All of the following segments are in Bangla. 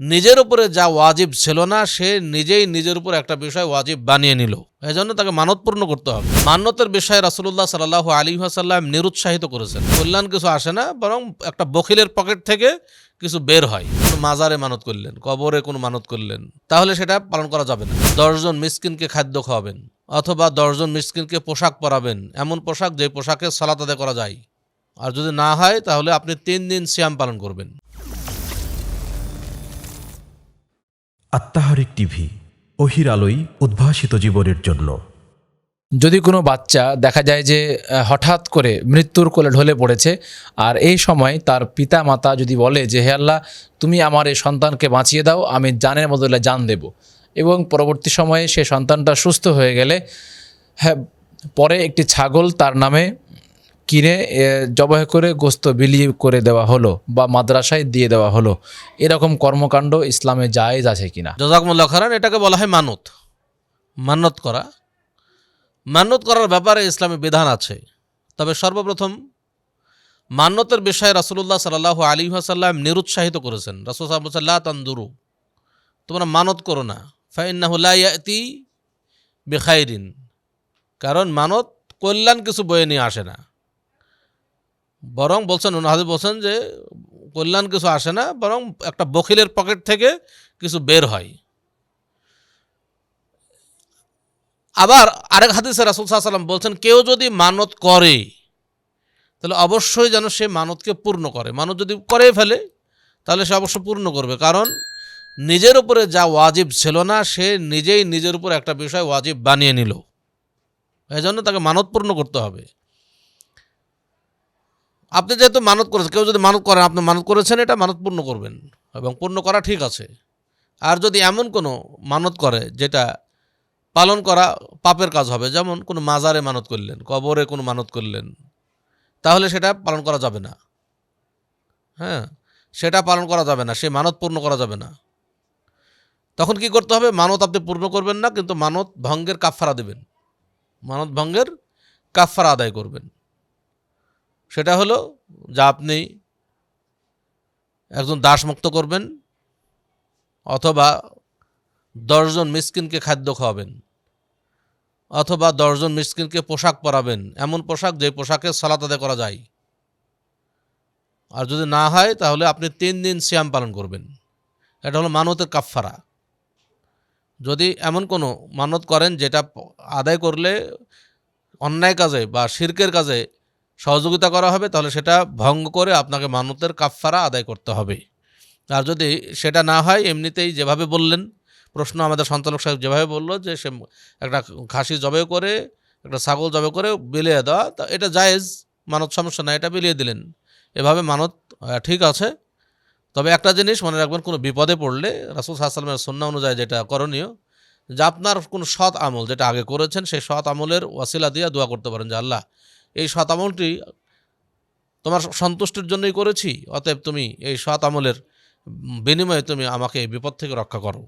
নিজের উপরে যা ওয়াজিব ছিল না, সে নিজেই নিজের উপর একটা বিষয় ওয়াজিব বানিয়ে নিল। এই জন্য তাকে মানতপূর্ণ করতে হবে। মান্যতের বিষয়ে রাসুল্লাহ সাল্লাহ আলী আসাল্লাম নিরুৎসাহিত করেছেন। কল্যাণ কিছু আসে না, বরং একটা বকিলের পকেট থেকে কিছু বের হয়। মাজারে মানত করলেন, কবরে কোনো মানত করলেন, তাহলে সেটা পালন করা যাবে না। দশজন মিসকিনকে খাদ্য খাওয়াবেন, অথবা দশজন মিসকিনকে পোশাক পরাবেন, এমন পোশাক যে পোশাকে সালাত করা যায়। আর যদি না হয়, তাহলে আপনি তিন দিন সিয়াম পালন করবেন। আত্মাহারিক টিভি, অহির আলোই উদ্ভাসিত জীবনের জন্য। যদি কোনো বাচ্চা দেখা যায় যে হঠাৎ করে মৃত্যুর কোলে ঢলে পড়েছে, আর এই সময় তার পিতা মাতা যদি বলে যে, হে আল্লাহ, তুমি আমার এই সন্তানকে বাঁচিয়ে দাও, আমি জানের বদলে জান দেব। এবং পরবর্তী সময়ে সে সন্তানটা সুস্থ হয়ে গেলে হ্যাঁ পরে একটি ছাগল তার নামে কিনে জবাই করে গোস্ত বিলি করে দেওয়া হলো বা মাদ্রাসায় দিয়ে দেওয়া হলো। এরকম কর্মকাণ্ড ইসলামে জায়েজ আছে কিনা? জজাকমুল্লা খারান, এটাকে বলা হয় মানত মানত করা। মানত করার ব্যাপারে ইসলামী বিধান আছে। তবে সর্বপ্রথম মান্যতের বিষয়ে রাসুল্লাহ সাল্লাহ আলী আসাল্লাম নিরুৎসাহিত করেছেন। রাসুল সাল্লাহ তান্দুরু। তোমরা মানত করো না। ফাইন্নাহুল্লাহতি বেখাইরিন। কারণ মানত কল্যাণ কিছু বয়ে নিয়ে আসে না। বরং বলছেন ওনাহাদি বলছেন যে, কল্যাণ কিছু আসে না, বরং একটা বকিলের পকেট থেকে কিছু বের হয়। আবার আরেক হাদিসে রাসুল সাল্লাম বলছেন, কেউ যদি মানত করে, তাহলে অবশ্যই যেন সে মানতকে পূর্ণ করে। মানত যদি করে ফেলে, তাহলে সে অবশ্য পূর্ণ করবে। কারণ নিজের উপরে যা ওয়াজিব ছিল না, সে নিজেই নিজের উপর একটা বিষয় ওয়াজিব বানিয়ে নিল। এই জন্য তাকে মানত পূর্ণ করতে হবে। আপনি যেহেতু মানত করেছেন, কেউ যদি মানত করেন, আপনি মানত করেছেন, এটা মানত পূর্ণ করবেন এবং পূর্ণ করা ঠিক আছে। আর যদি এমন কোনো মানত করে যেটা পালন করা পাপের কাজ হবে, যেমন কোনো মাজারে মানত করলেন, কবরে কোনো মানত করলেন, তাহলে সেটা পালন করা যাবে না। হ্যাঁ সেটা পালন করা যাবে না, সে মানত পূর্ণ করা যাবে না। তখন কি করতে হবে? মানত আপনি পূর্ণ করবেন না, কিন্তু মানত ভঙ্গের কাফারা দেবেন। মানত ভঙ্গের কাফারা আদায় করবেন। সেটা হলো যা আপনি একজন দাসমুক্ত করবেন অথবা দশজন মিসকিনকে খাদ্য খাওয়াবেন অথবা দশজন মিসকিনকে পোশাক পরাবেন। এমন পোশাক যে পোশাকে সালাত আদায় করা যায়। আর যদি না হয়, তাহলে আপনি তিন দিন সিয়াম পালন করবেন। এটা হলো মানতের কাফফারা। যদি এমন কোনো মানত করেন যেটা আদায় করলে অন্যায় কাজে বা শিরকের কাজে সহযোগিতা করা হবে, তাহলে সেটা ভঙ্গ করে আপনাকে মানতের কাফফারা আদায় করতে হবে। আর যদি সেটা না হয়, এমনিতেই যেভাবে বললেন, প্রশ্ন আমাদের সঞ্চালক সাহেব যেভাবে বলল যে সে একটা খাসি জবে করে, একটা ছাগল জবে করে বিলিয়ে দেওয়া, তা এটা জায়েজ, মানত সমস্যা না এটা বিলিয়ে দিলেন। এভাবে মানত ঠিক আছে। তবে একটা জিনিস মনে রাখবেন, কোনো বিপদে পড়লে রাসুল সাহসালামের সন্না অনুযায়ী যেটা করণীয়, যে আপনার কোনো সৎ আমল যেটা আগে করেছেন, সেই সৎ আমলের ওয়াসিলা দিয়ে দোয়া করতে পারেন যে আল্লাহ এই সৎ আমলটি তোমার সন্তুষ্টির জন্যই করেছি, অতএব তুমি এই সৎ আমলের বিনিময়ে তুমি আমাকে এই বিপদ থেকে রক্ষা করো।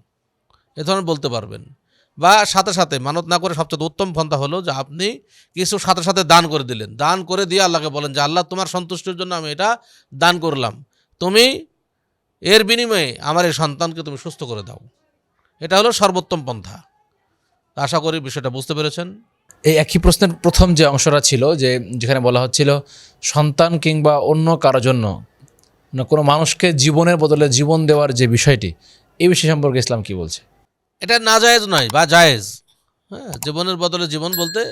এ ধরনের বলতে পারবেন। বা সাথে সাথে মানত না করে সবচেয়ে উত্তম পন্থা হলো যে আপনি কিছু সাথে সাথে দান করে দিলেন। দান করে দিয়ে আল্লাহকে বলেন যে, আল্লাহ, তোমার সন্তুষ্টির জন্য আমি এটা দান করলাম। তুমি এর বিনিময়ে আমার এই সন্তানকে তুমি সুস্থ করে দাও। এটা হলো সর্বোত্তম পন্থা। আশা করি বিষয়টা বুঝতে পেরেছেন। এই একই প্রশ্নের প্রথম যে অংশটা ছিল, যে যেখানে বলা হচ্ছিল, সন্তান কিংবা অন্য কারও জন্য কোনো মানুষকে জীবনের বদলে জীবন দেওয়ার যে বিষয়টি, এই বিষয় সম্পর্কে ইসলাম কি বলছে? এটা না জায়েজ নয়, বা জায়েজ। হ্যাঁ জীবনের বদলে জীবন বলতে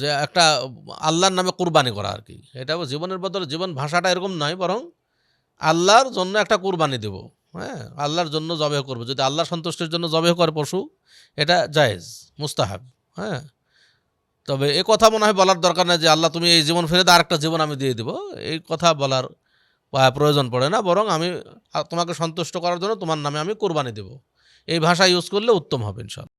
যে একটা আল্লাহর নামে কুরবানি করা আর কি। এটা জীবনের বদলে জীবন ভাষাটা এরকম নয়, বরং আল্লাহর জন্য একটা কুরবানি দেব। হ্যাঁ আল্লাহর জন্য জবেহ করব। যদি আল্লাহ সন্তুষ্টের জন্য জবেহ করে পশু, এটা জায়েজ, মুস্তাহাব হ্যাঁ। তবে এ কথা মনে হয় বলার দরকার নেই যে আল্লাহ তুমি এই জীবন ফেলে দাও, আরেকটা জীবন আমি দিয়ে দেবো। এই কথা বলার প্রয়োজন পড়ে না, বরং আমি তোমাকে সন্তুষ্ট করার জন্য তোমার নামে আমি কোরবানি দেব। এই ভাষা ইউজ করলে উত্তম হবে ইনশাল্লাহ